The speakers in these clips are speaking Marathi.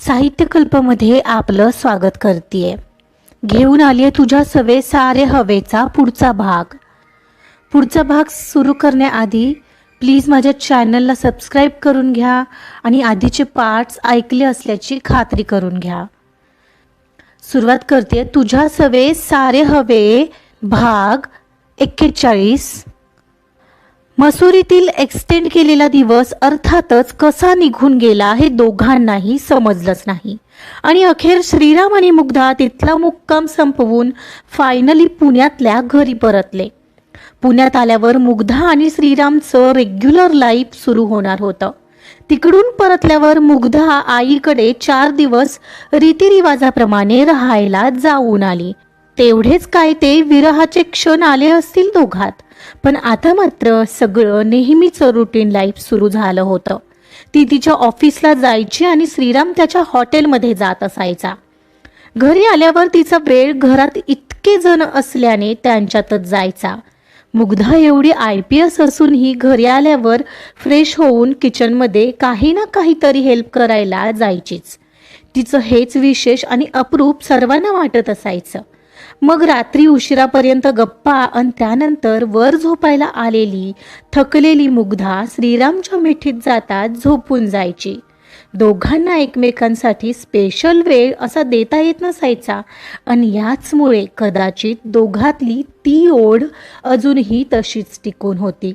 साहित्यकल्पमध्ये आपलं स्वागत करते घेऊन आली आहे तुझ्या सवे सारे हवेचा पुढचा भाग. पुढचा भाग सुरू करण्याआधी प्लीज माझ्या चॅनलला सबस्क्राईब करून घ्या आणि आधीचे पार्ट्स ऐकले असल्याची खात्री करून घ्या. सुरुवात करते तुझ्या सवे सारे हवे भाग एक्केचाळीस. मसुरीतील एक्सटेंड केलेला दिवस अर्थातच कसा निघून गेला हे दोघांनाही समजलंच नाही. आणि अखेर श्रीराम आणि मुग्धा तिथला मुक्काम संपवून फायनली पुण्यातल्या घरी परतले. पुण्यात आल्यावर मुग्धा आणि श्रीरामचं रेग्युलर लाईफ सुरू होणार होतं. तिकडून परतल्यावर मुग्धा आईकडे चार दिवस रीतिरिवाजाप्रमाणे राहायला जाऊन आली. तेवढेच काय ते विरहाचे क्षण आले असतील दोघात. पण आता मात्र सगळं नेहमीचं रुटीन लाईफ सुरू झालं होतं. ती तिच्या ऑफिसला जायची आणि श्रीराम त्याच्या हॉटेलमध्ये जात असायचा. घरी आल्यावर तिचा वेळ घरात इतके जण असल्याने त्यांच्यातच जायचा. मुग्धा एवढी आय पी एस असूनही घरी आल्यावर फ्रेश होऊन किचनमध्ये काही ना काहीतरी हेल्प करायला जायचीच. तिचं हेच विशेष आणि अप्रूप सर्वांना वाटत असायचं. मग रात्री उशिरापर्यंत गप्पा आणि त्यानंतर वर झोपायला आलेली थकलेली मुग्धा श्रीरामच्या मिठीत जातात झोपून जायची. दोघांना एकमेकांसाठी स्पेशल वेळ असा देता येत नसायचा. आणि याचमुळे कदाचित दोघातली ती ओढ अजूनही तशीच टिकून होती.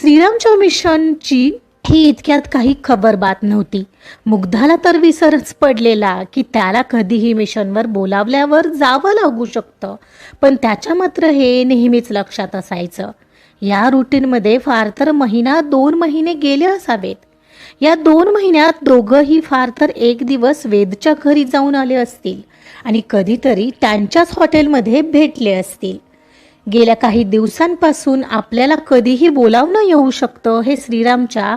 श्रीरामच्या मिशनची ही इतक्यात काही खबर बात नव्हती. मुग्धाला तर विसरच पडलेला की त्याला कधीही मिशनवर बोलावल्यावर जावं लागू शकतं. पण त्याच्या मात्र हे नेहमीच लक्षात असायचं. या रुटीनमध्ये फार तर महिना दोन महिने गेले असावेत. या दोन महिन्यात दोघंही फार तर एक दिवस वेदच्या घरी जाऊन आले असतील आणि कधीतरी त्यांच्याच हॉटेलमध्ये भेटले असतील. गेल्या काही दिवसांपासून आपल्याला कधीही बोलावणं येऊ शकतं हे श्रीरामच्या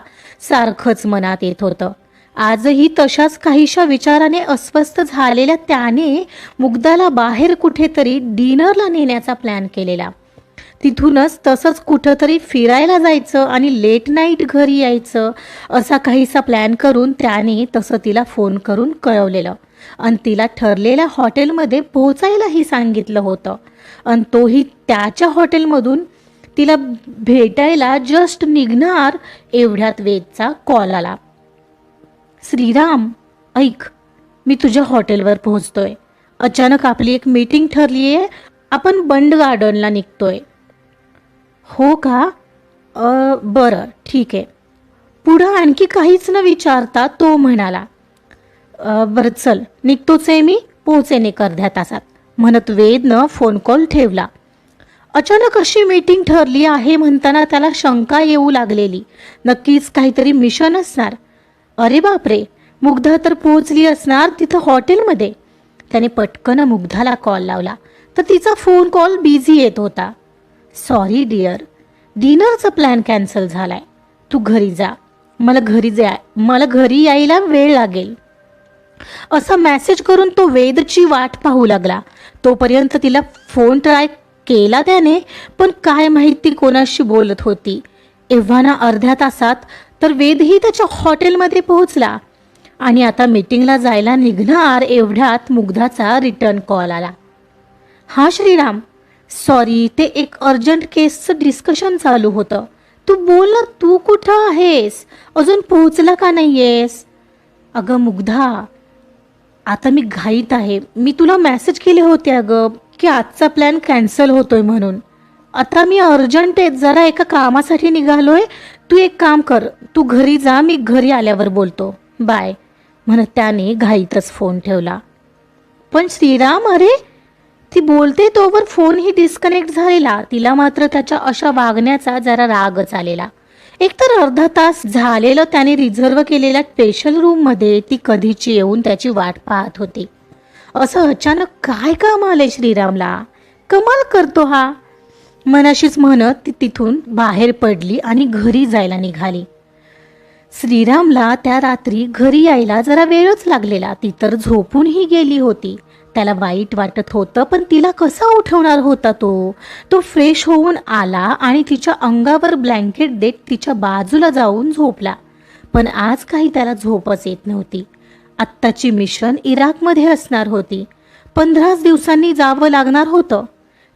सारखंच मनात येत होतं. आजही तशाच काहीशा विचाराने अस्वस्थ झालेल्या त्याने मुग्धाला बाहेर कुठेतरी डिनरला नेण्याचा प्लॅन केलेला. तिथूनच तसंच कुठंतरी फिरायला जायचं आणि लेट नाईट घरी यायचं असा काहीसा प्लॅन करून त्याने तसं तिला फोन करून कळवलेलं. आणि तिला ठरलेल्या हॉटेलमध्ये पोहोचायलाही सांगितलं होतं. आणि तोही त्याच्या हॉटेलमधून तिला भेटायला जस्ट निघणार एवढ्यात वेदचा कॉल आला. श्रीराम ऐक मी तुझ्या हॉटेलवर पोहोचतोय. अचानक आपली एक मीटिंग ठरली आहे आपण बंड गार्डनला निघतोय. हो का? बरं ठीक आहे. पुढं आणखी काहीच न विचारता तो म्हणाला बरं चल. निघतोच आहे मी पोहोचेन एक अर्ध्या तासात. म्हणत वेदनं फोन कॉल ठेवला. अचानक अशी मीटिंग ठरली आहे म्हणताना त्याला शंका येऊ लागलेली. नक्कीच काहीतरी मिशन असणार. अरे बापरे मुग्धा तर पोहोचली असणार तिथं हॉटेलमध्ये. त्याने पटकन मुग्धाला कॉल लावला. तर तिचा फोन कॉल बिझी येत होता. सॉरी डिअर डिनरचा प्लॅन कॅन्सल झालाय. तू घरी जा. मला घरी जा मला घरी यायला वेळ लागेल. असा मेसेज करून तो वेदची वाट पाहू लागला. तोपर्यंत तिला फोन ट्राय केला त्याने पण काय माहिती कोणाशी बोलत होती. एव्हाना अर्ध्या तासात तर वेदही त्याच्या हॉटेलमध्ये पोहोचला. आणि आता मीटिंगला जायला निघणार एवढ्यात मुग्धाचा रिटर्न कॉल आला. हा श्रीराम सॉरी ते एक अर्जंट केसचं डिस्कशन चालू होतं. तू बोल ना तू कुठं आहेस? अजून पोहोचला का नाही आहेस अगं मुग्धा आता मी घाईत आहे. मी तुला मेसेज केले होते अगं की आजचा प्लॅन कॅन्सल होतोय म्हणून. आता मी अर्जंट आहे जरा एका कामासाठी निघालोय. तू एक काम कर तू घरी जा मी घरी आल्यावर बोलतो. बाय म्हणत त्याने घाईतच फोन ठेवला. पण श्रीराम अरे ती बोलते तोवर फोनही डिस्कनेक्ट झालेला. तिला मात्र त्याच्या अशा वागण्याचा जरा रागच आलेला. एकतर अर्धा तास झालेलं त्याने रिझर्व केलेल्या स्पेशल रूममध्ये ती कधीची येऊन त्याची वाट पाहत होती. असं अचानक काय काम आले श्रीरामला? कमाल करतो हा. मनाशीच म्हणत ती तिथून बाहेर पडली आणि घरी जायला निघाली. श्रीरामला त्या रात्री घरी यायला जरा वेळच लागलेला. ती तर झोपूनही गेली होती. त्याला वाईट वाटत होतं पण तिला कसा उठवणार होता तो? तो फ्रेश होऊन आला आणि तिच्या अंगावर ब्लँकेट देत तिच्या बाजूला जाऊन झोपला. पण आज काही त्याला झोपच येत नव्हती. आत्ताची मिशन इराकमध्ये असणार होती. पंधराच दिवसांनी जावं लागणार होतं.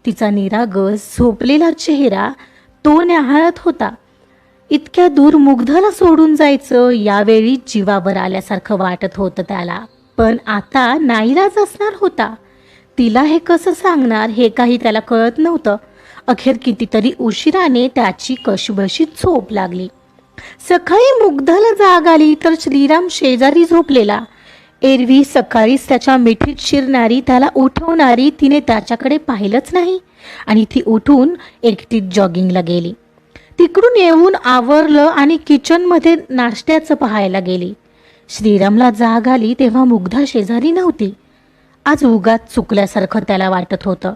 तिचा निरागस झोपलेला चेहरा तो न्याहाळत होता. इतक्या दूर मुग्धाला सोडून जायचं यावेळी जीवावर आल्यासारखं वाटत होतं त्याला. पण आता नाईलाज असणार होता. तिला हे कसं सांगणार हे काही त्याला कळत नव्हतं. अखेर कितीतरी उशिराने त्याची कशबशी झोप लागली. सकाळी मुग्धला जाग आली तर श्रीराम शेजारी झोपलेला. एरवी सकाळीच त्याच्या मिठीत शिरणारी त्याला उठवणारी तिने त्याच्याकडे पाहिलंच नाही आणि ती उठून एकटीत जॉगिंगला गेली. तिकडून येऊन आवरलं आणि किचनमध्ये नाश्त्याचं पाहायला गेली. श्रीरामला जाग आली तेव्हा मुग्धा शेजारी नव्हती. आज उगाच चुकल्यासारखं त्याला वाटत होतं.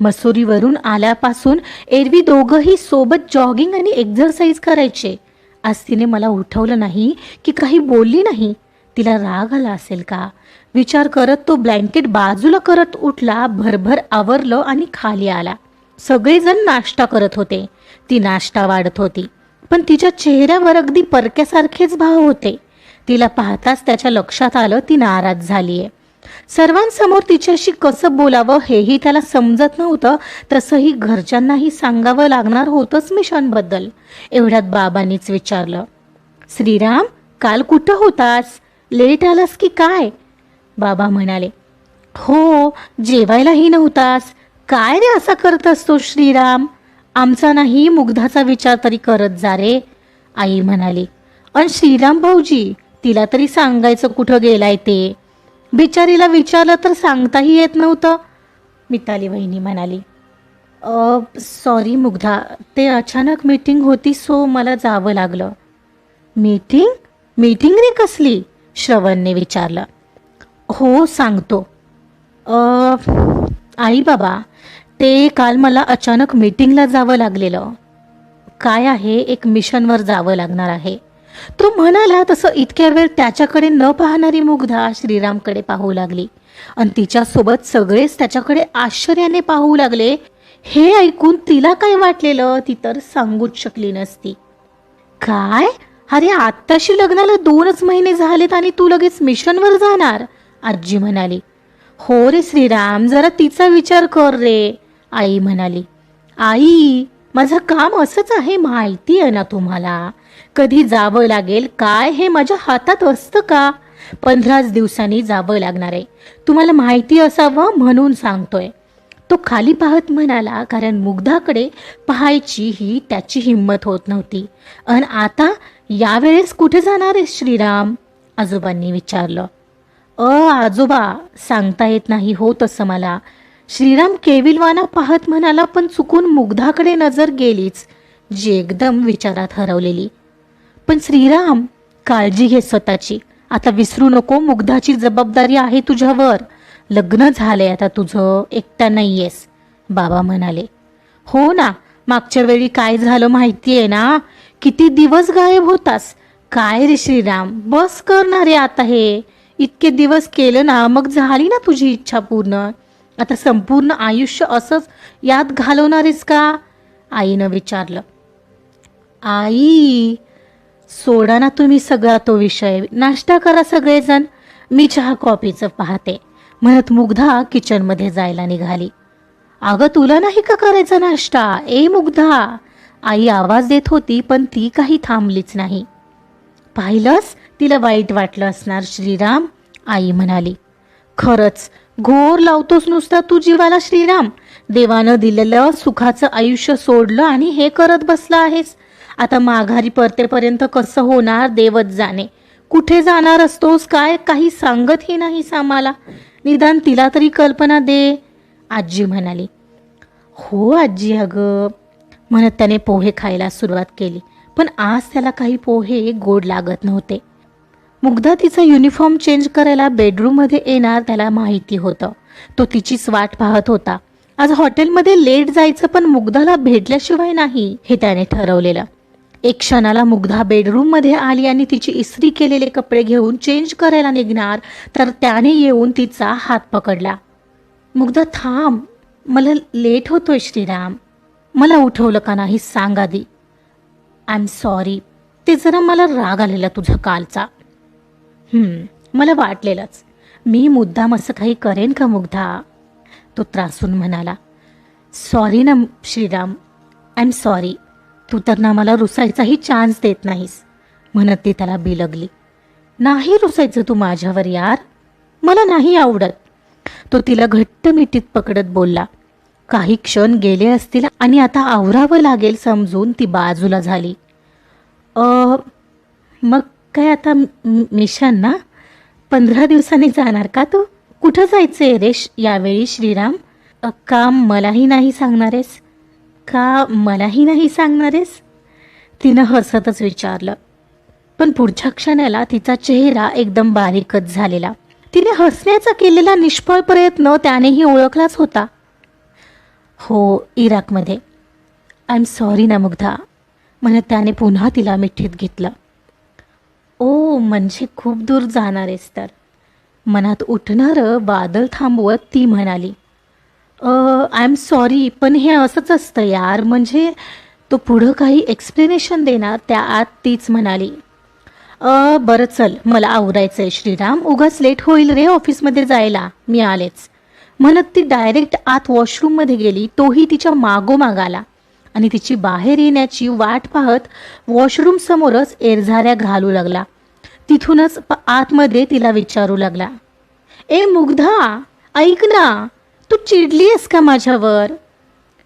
मसुरीवरून आल्यापासून एरवी दोघंही सोबत जॉगिंग आणि एक्झरसाईज करायचे. आज तिने मला उठवलं नाही की काही बोलली नाही. तिला राग आला असेल का? विचार करत तो ब्लँकेट बाजूला करत उठला भरभर आवरलं आणि खाली आला. सगळेजण नाश्ता करत होते. ती नाश्ता वाढत होती. पण तिच्या चेहऱ्यावर अगदी परक्यासारखेच भाव होते. तिला पाहताच त्याच्या लक्षात आलं ती नाराज झालीये. सर्वांसमोर तिच्याशी कसं बोलावं हेही त्याला समजत नव्हतं. तसंही घरच्यांनाही सांगावं लागणार होतंच मिशनबद्दल एवढ्यात बाबांनीच विचारलं श्रीराम काल कुठं होतास? लेट आलास की काय? बाबा म्हणाले हो जेवायलाही नव्हतास. काय रे असा करत असतो श्रीराम? आमचा नाही मुग्धाचा विचार तरी करत जा रे. आई म्हणाली अन श्रीराम भाऊजी तिला तरी सांगायचं कुठं गेलाय ते? बिचारीला विचारलं तर सांगताही येत नव्हतं. मिताली वहिनी म्हणाली सॉरी मुग्धा ते अचानक मीटिंग होती सो मला जावं लागलं. मीटिंग मीटिंग रे कसली? श्रवणने विचारलं. हो सांगतो. आई बाबा ते काल मला अचानक मीटिंगला जावं लागलेलं. काय आहे? एक मिशनवर जावं लागणार आहे. तो म्हणाला तसं इतक्या वेळ त्याच्याकडे न पाहणारी मुग्धा श्रीरामकडे पाहू लागली. आणि तिच्यासोबत सगळेच त्याच्याकडे आश्चर्याने पाहू लागले. हे ऐकून तिला काय वाटलेलं ती तर सांगूच शकली नसती. काय? अरे आत्ताशी लग्नाला दोनच महिने झालेत आणि तू लगेच मिशनवर जाणार? आजी म्हणाली. हो रे श्रीराम जरा तिचा विचार कर रे आई म्हणाली. आई माझं काम असंच आहे माहिती आहे ना तुम्हाला. कधी जावं लागेल? काय हे माझ्या हातात असतं का? पंधराच दिवसांनी जावं लागणार आहे. तुम्हाला माहिती असावं म्हणून सांगतोय. तो खाली पाहत म्हणाला कारण मुग्धाकडे पाहायची ही त्याची हिंमत होत नव्हती. अन आता यावेळेस कुठे जाणार आहे श्रीराम? आजोबांनी विचारलं. अ आजोबा सांगता येत नाही हो तसं मला. श्रीराम केविलवाना पाहत म्हणाला पण चुकून मुग्धाकडे नजर गेलीच. जी एकदम विचारात हरवलेली. पण श्रीराम काळजी घे स्वतःची. आता विसरू नको मुग्धाची जबाबदारी आहे तुझ्यावर. लग्न झालंय आता तुझं एकटा नाहीयेस बाबा म्हणाले. हो ना मागच्या वेळी काय झालं माहिती आहे ना? किती दिवस गायब होतास? काय रे श्रीराम बस करणारे आता हे. इतके दिवस केलं ना मग झाली ना तुझी इच्छा पूर्ण? आता संपूर्ण आयुष्य असंच यात घालवणारेस का? आईनं विचारलं. आई सोडा ना तुम्ही सगळा तो विषय. नाश्ता करा सगळेजण. मी चहा कॉफीचं पाहते. म्हणत मुग्धा किचनमध्ये जायला निघाली. अगं तुला नाही का करायचा नाश्ता? ए मुग्धा. आई आवाज देत होती पण ती काही थांबलीच नाही. पाहिलंस? तिला वाईट वाटलं असणार श्रीराम? आई म्हणाली. खरंच घोर लावतोस नुसता तू जीवाला श्रीराम? देवानं दिलेलं सुखाचं आयुष्य सोडलं आणि हे करत बसला आहेस. आता माघारी परतेपर्यंत कसं होणार देवत जाणे. कुठे जाणार असतोस काय? काही सांगतही नाहीस आम्हाला. निदान तिला तरी कल्पना दे आजी म्हणाली. हो आजी अगं म्हणत त्याने पोहे खायला सुरुवात केली. पण आज त्याला काही पोहे गोड लागत नव्हते. मुग्धा तिचा युनिफॉर्म चेंज करायला बेडरूममध्ये येणार त्याला माहिती होतं. तो तिचीच वाट पाहत होता. आज हॉटेलमध्ये लेट जायचं पण मुग्धाला भेटल्याशिवाय नाही हे त्याने ठरवलेलं. एक क्षणाला मुग्धा बेडरूममध्ये आली आणि तिची इस्त्री केलेले कपडे घेऊन चेंज करायला निघणार तर त्याने येऊन तिचा हात पकडला. मुग्धा थांब. मला लेट होतोय श्रीराम. मला उठवलं का नाही सांग आधी. आय एम सॉरी ते जरा मला राग आलेला तुझा कालचा. मला वाटलेलंच. मी मुद्दाम असं काही करेन का मुग्धा? तो त्रासून म्हणाला. सॉरी ना श्रीराम. आय एम सॉरी तू तर ना मला रुसायचाही चान्स देत नाहीस. म्हणत ती त्याला बिलगली. नाही रुसायचं तू माझ्यावर यार. मला नाही आवडत. तो तिला घट्ट मिठीत पकडत बोलला. काही क्षण गेले असतील आणि आता आवरावं लागेल समजून ती बाजूला झाली. अ मग काय आता मिशन? ना पंधरा दिवसांनी जाणार का तू? कुठं जायचंय रे श- यावेळी श्रीराम? काम मलाही नाही सांगणारेस. का मलाही नाही सांगणारेस? तिनं हसतच विचारलं. पण पुढच्या क्षणाला तिचा चेहरा एकदम बारीकच झालेला. तिने हसण्याचा केलेला निष्फळ प्रयत्न त्यानेही ओळखलाच होता. हो इराकमध्ये. आय एम सॉरी ना मुग्धा. म्हणत त्याने पुन्हा तिला मिठीत घेतलं. ओ म्हणजे खूप दूर जाणारेस तर. मनात उठणारं बादल थांबवत ती म्हणाली. आय एम सॉरी पण हे असंच असतं यार. म्हणजे तो पुढं काही एक्सप्लेनेशन देणार त्या आत तीच म्हणाली. अ बरं चल मला आवरायचं आहे श्रीराम. उगाच लेट होईल रे ऑफिसमध्ये जायला. मी आलेच. म्हणत ती डायरेक्ट आत वॉशरूममध्ये गेली तोही तिच्या मागोमाग आला. आणि तिची बाहेर येण्याची वाट पाहत वॉशरूम समोरच एरझाऱ्या घालू लागला. तिथूनच आतमध्ये तिला विचारू लागला. ए मुग्धा! ऐक ना! तू चिडली आहेस का माझ्यावर?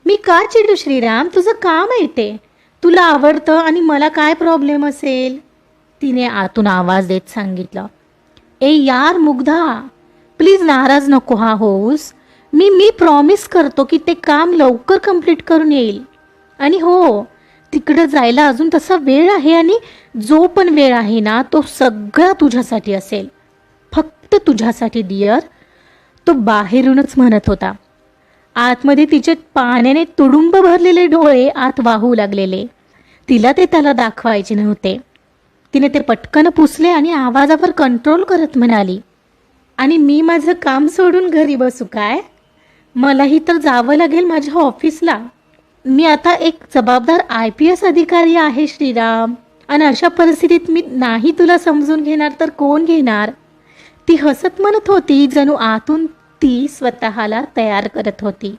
मी का चिडू श्रीराम? तुझं काम आहे ते तुला आवडतं आणि मला काय प्रॉब्लेम असेल? तिने आतून आवाज देत सांगितलं. ए यार मुग्धा प्लीज नाराज नको हा होऊस. मी मी प्रॉमिस करतो की ते काम लवकर कंप्लीट करून येईल. आणि हो तिकडं जायला अजून तसा वेळ आहे आणि जो पण वेळ आहे ना तो सगळा तुझ्यासाठी असेल. फक्त तुझ्यासाठी डिअर तो बाहेरूनच म्हणत होता. आतमध्ये तिचे पाण्याने तुडुंब भरलेले डोळे आत वाहू लागलेले. तिला ते त्याला दाखवायचे नव्हते. तिने ते पटकन पुसले आणि आवाजावर कंट्रोल करत म्हणाली आणि मी माझं काम सोडून घरी बसू काय? मलाही तर जावं लागेल माझ्या ऑफिसला. मी आता एक जबाबदार आय पी एस अधिकारी आहे श्रीराम. आणि अशा परिस्थितीत मी नाही तुला समजून घेणार तर कोण घेणार? ती हसत म्हणत होती जणू आतून ती स्वतःला तयार करत होती.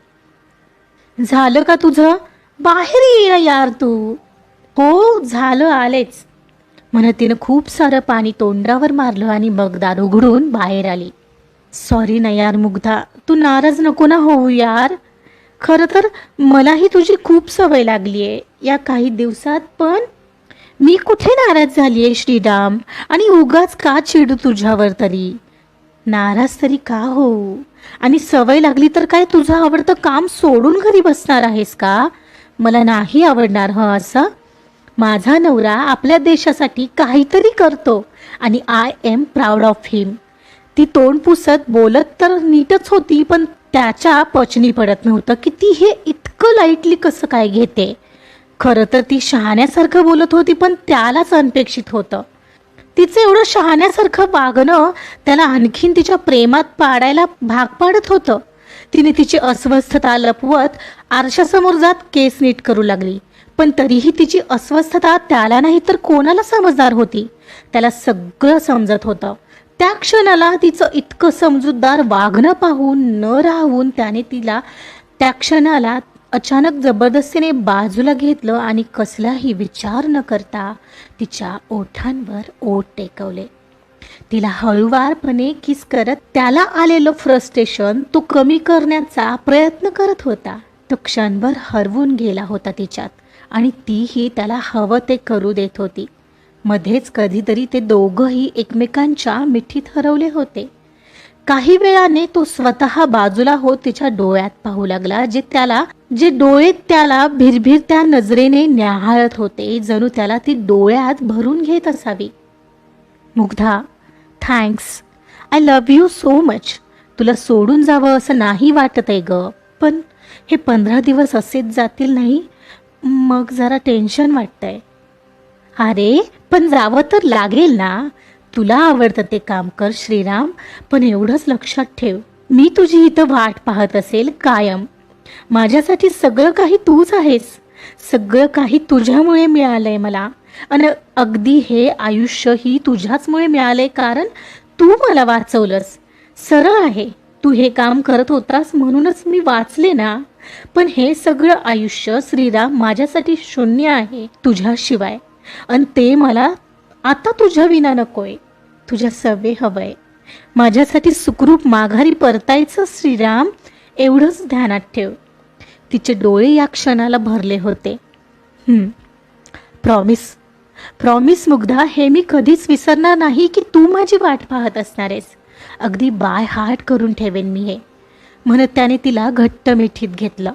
झालं का तुझं? बाहेर ये यार तू. हो झालं आलेच. म्हणत तिनं खूप सारं पाणी तोंडावर मारलं आणि मग दार उघडून बाहेर आली. सॉरी ना यार मुग्धा तू नाराज नको ना होऊ यार. खरं तर मलाही तुझी खूप सवय लागली आहे या काही दिवसात पण मी कुठे नाराज झाली आहे श्रीराम? आणि उगाच का चिडू तुझ्यावर तरी? नाराज तरी का होऊ? आणि सवय लागली तर काय तुझं आवडतं काम सोडून घरी बसणार आहेस का? मला नाही आवडणार हं असं? माझा नवरा आपल्या देशासाठी काहीतरी करतो आणि I am proud of him ती तोंड पुसत बोलत तर नीटच होती पण त्याच्या पचनी पडत नव्हतं की ती हे इतकं लाईटली कसं काय घेते. खरं तर ती शहाण्यासारखं बोलत होती पण त्यालाच अनपेक्षित होतं. तिचं एवढं शहाण्यासारखं वागणं त्याला आणखीन तिच्या प्रेमात पाडायला भाग पाडत होतं. तिने तिची अस्वस्थता लपवत आरशासमोर जात केस नीट करू लागली. पण तरीही तिची अस्वस्थता त्याला नाही तर कोणाला समजदार होती? त्याला सगळं समजत होतं. त्या क्षणाला तिचं इतकं समजूतदार वागणं पाहून न राहून त्याने तिला त्या क्षणाला अचानक जबरदस्तीने बाजूला घेतलं आणि कसलाही विचार न करता तिच्या ओठांवर ओठ टेकवले. तिला हळुवारपणे किस करत त्याला आलेलं फ्रस्ट्रेशन तो कमी करण्याचा प्रयत्न करत होता. तो क्षणभर हरवून गेला होता तिच्यात आणि तीही त्याला हवं ते करू देत होती. मध्येच कधीतरी ते दोघंही एकमेकांच्या मिठीत हरवले होते. काही वेळाने तो स्वतः बाजूला होत तिच्या डोळ्यात पाहू लागला जे त्याला जे डोळे त्याला भिरभिर त्या नजरेने न्याहाळत होते जणू त्याला ती डोळ्यात भरून घेत असावी. Mugdha thanks I love you so much तुला सोडून जावं असं नाही वाटत आहे ग पण हे पंधरा दिवस असेच जातील नाही? मग जरा टेन्शन वाटतंय. अरे पण जावं तर लागेल ना. तुला आवडतं ते काम कर श्रीराम. पण एवढंच लक्षात ठेव मी तुझी इथं वाट पाहत असेल कायम. माझ्यासाठी सगळं काही तूच आहेस. सगळं काही तुझ्यामुळे मिळालंय मला. आणि अगदी हे आयुष्य ही तुझ्याचमुळे मिळालंय कारण तू मला वाचवलंस. सरळ आहे तू हे काम करत होतास म्हणूनच मी वाचले ना. पण हे सगळं आयुष्य श्रीराम माझ्यासाठी शून्य आहे तुझ्याशिवाय. आणि ते मला आता तुझ्या विना नकोय. तुझ्या सवे हवंय. माझ्यासाठी सुखरूप माघारी परतायचं श्रीराम एवढंच ध्यानात ठेव. तिचे डोळे या क्षणाला भरले होते. प्रॉमिस प्रॉमिस मुग्धा हे मी कधीच विसरणार नाही की तू माझी वाट पाहत असणार आहेस अगदी बाय हार्ट करून ठेवेन मी हे. म्हणत त्याने तिला घट्ट मिठीत घेतलं.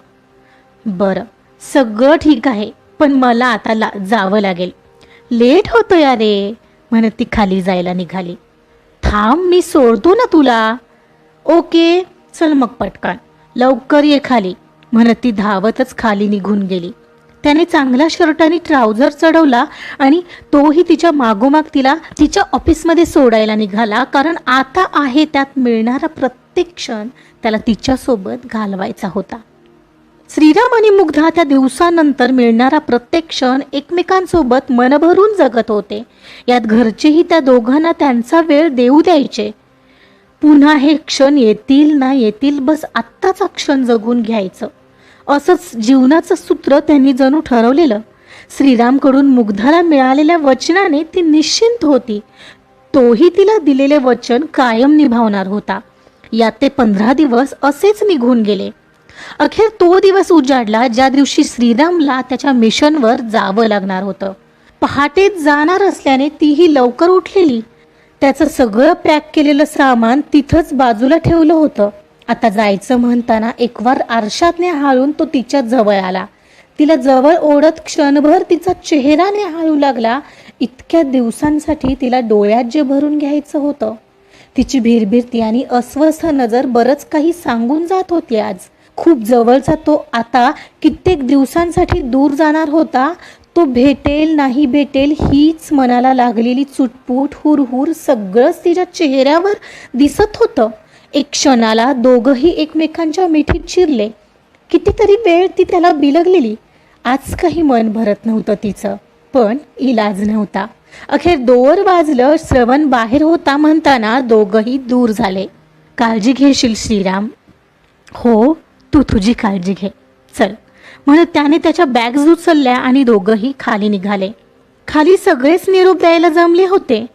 बरं सगळं ठीक आहे पण मला आता ला जावं लागेल. लेट होतो अरे. म्हणत ती खाली जायला निघाली. थांब मी सोडतो ना तुला. ओके चल मग पटकन. लवकर ये खाली. म्हणत ती धावतच खाली निघून गेली. त्याने चांगला शर्ट आणि ट्राउझर चढवला आणि तोही तिच्या मागोमाग तिला तिच्या ऑफिसमध्ये सोडायला निघाला कारण आता आहे त्यात मिळणारा प्रत्येक क्षण त्याला तिच्यासोबत घालवायचा होता. श्रीराम आणि मुग्धा त्या दिवसानंतर मिळणारा प्रत्येक क्षण एकमेकांसोबत मनभरून जगत होते. यात घरचेही त्या दोघांना त्यांचा वेळ देऊ द्यायचे. पुन्हा हे क्षण येतील ना येतील बस आत्ताचा क्षण जगून घ्यायचं. असंच जीवनाचं सूत्र त्यांनी जणू ठरवलेलं. श्रीरामकडून मुग्धाला मिळालेल्या वचनाने ती निश्चिंत होती. तोही तिला दिलेले वचन कायम निभावणार होता. यात ते पंधरा दिवस असेच निघून गेले. अखेर तो दिवस उजाडला ज्या दिवशी श्रीरामला त्याच्या मिशनवर जावं लागणार होतं. पहाटेच जाणार असल्याने तीही लवकर उठलेली. त्याचं सगळं पॅक केलेलं सामान तिथंच बाजूला ठेवलं होतं. आता जायचं म्हणताना एकवार आरशात निहाळून तो तिच्या जवळ आला. तिला जवळ ओढत क्षणभर तिचा चेहरा निहाळू लागला. इतक्या दिवसांसाठी तिला डोळ्यात जे भरून घ्यायचं होतं. तिची भिरभिरती आणि अस्वस्थ नजर बरंच काही सांगून जात होती आज. खूप जवळचा तो आता कित्येक दिवसांसाठी दूर जाणार होता. तो भेटेल नाही भेटेल हीच मनाला लागलेली चुटपूट हुरहुर सगळंच तिच्या चेहऱ्यावर दिसत होतं. एक क्षणाला दोघंही एकमेकांच्या मिठीत शिरले कितीतरी वेळ ती त्याला बिलगलेली. आज काही मन भरत नव्हतं तिचं पण इलाज नव्हता. अखेर दोर वाजलं श्रवण बाहेर होता म्हणताना दोघंही दूर झाले. काळजी घेशील श्रीराम. हो तू तुझी काळजी घे. चल. म्हणत त्याने त्याच्या बॅग्स उचलल्या आणि दोघंही खाली निघाले. खाली सगळेच निरोप द्यायला जमले होते.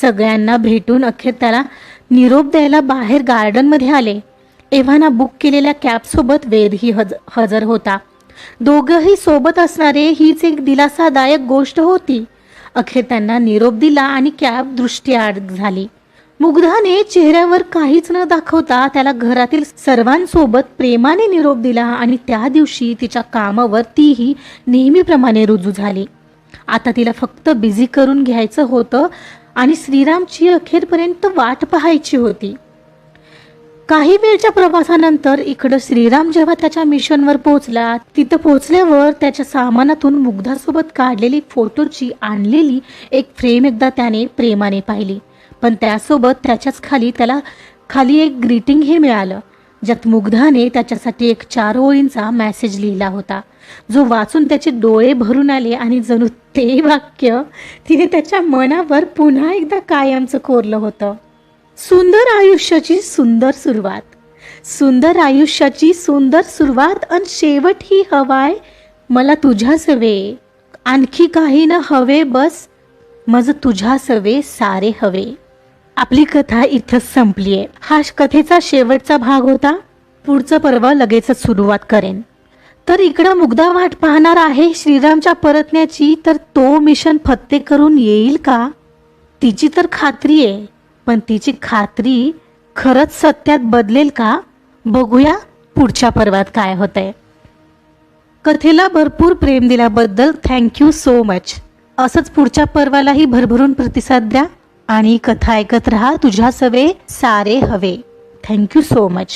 सगळ्यांना भेटून अखेर त्याला निरोप द्यायला बाहेर गार्डनमध्ये आले. एव्हाना बुक केलेल्या कॅबसोबत वेदही हज हजर होता. दोघंही सोबत असणारे हीच एक दिलासादायक गोष्ट होती. अखेर त्यांना निरोप दिला आणि कॅब दृष्टीआड झाली. मुग्धाने चेहऱ्यावर काहीच न दाखवता त्याला घरातील सर्वांसोबत प्रेमाने निरोप दिला आणि त्या दिवशी तिच्या कामावर तीही नेहमीप्रमाणे रुजू झाली. आता तिला फक्त बिझी करून घ्यायचं होतं आणि श्रीरामची अखेरपर्यंत वाट पाहायची होती. काही वेळच्या प्रवासानंतर इकडं श्रीराम जेव्हा त्याच्या मिशनवर पोहोचला तिथं पोहोचल्यावर त्याच्या सामानातून मुग्धासोबत काढलेली फोटोची आणलेली एक फ्रेम एकदा त्याने प्रेमाने पाहिली. पण त्यासोबत त्याच्याच खाली त्याला खाली एक ग्रीटिंगही मिळालं. ज्यात मुग्धाने त्याच्यासाठी एक चार ओळींचा मॅसेज लिहिला होता. जो वाचून त्याचे डोळे भरून आले आणि जणू ते वाक्य तिने त्याच्या मनावर पुन्हा एकदा कायमचं कोरलं होतं. सुंदर आयुष्याची सुंदर सुरुवात. सुंदर आयुष्याची सुंदर सुरुवात आणि शेवट ही हवाय मला तुझ्या सवे. आणखी काही न हवे बस मज तुझ्या सवे सारे हवे. आपली कथा इथंच संपली आहे हा कथेचा शेवटचा भाग होता. पुढचं पर्व लगेचच सुरुवात करेन. तर इकडं मुग्धा वाट पाहणार आहे श्रीरामच्या परतण्याची तर तो मिशन फत्ते करून येईल का? तिची तर खात्री आहे पण तिची खात्री खरंच सत्यात बदलेल का? बघूया पुढच्या पर्वात काय होतंय. कथेला भरपूर प्रेम दिल्याबद्दल थँक्यू सो मच. असंच पुढच्या पर्वालाही भरभरून प्रतिसाद द्या. आणि कथा ऐकत राहा तुझ्या सवे सारे हवे. Thank you so much